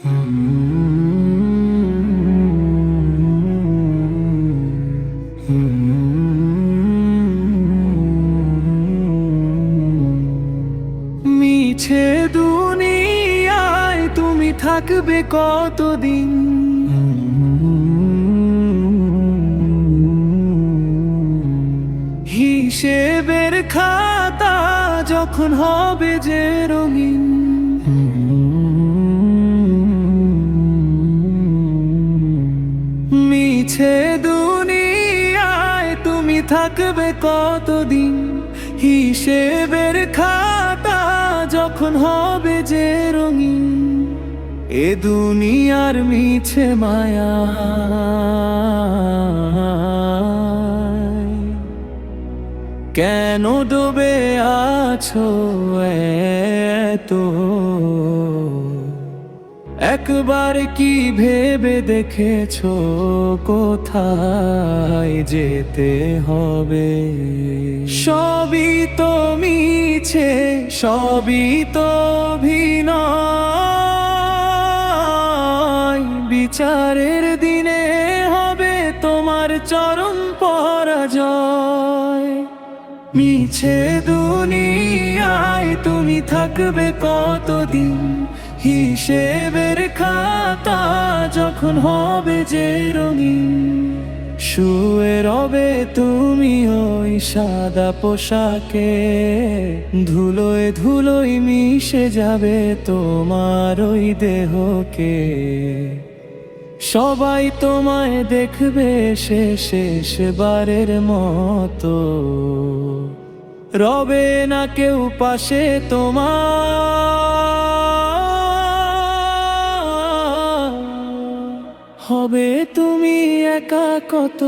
মিছে দুনিয়ায় তুমি থাকবে কতদিন? হিসেবের খাতা যখন হবে যে রঙিন। মিছে দুনিয়ায় তুমি থাকবে কতদিন? হিসেবের খাতা যখন হবে যে রঙিন, এ দুনিয়ার মিছে মায়া। কেন ডুবে আছো এতো? একবার কি ভেবে দেখেছ কোথায় যেতে হবে? সবই তো মিছে, সবই তো বিচারের দিনে হবে তোমার চরম পরাজয়। মিছে দুনিয়ায় তুমি থাকবে কতদিন? হিসেবের খাতা যখন হবে যে রঙিন, শুয়ে রবে তুমি ওই সাদা পোশাকে। ধুলোয় ধুলোয় মিশে যাবে তোমার ওই দেহকে। সবাই তোমায় দেখবে সে শেষবারের মতো। রবে না কেউ পাশে তোমার হবে তুমি একা কত?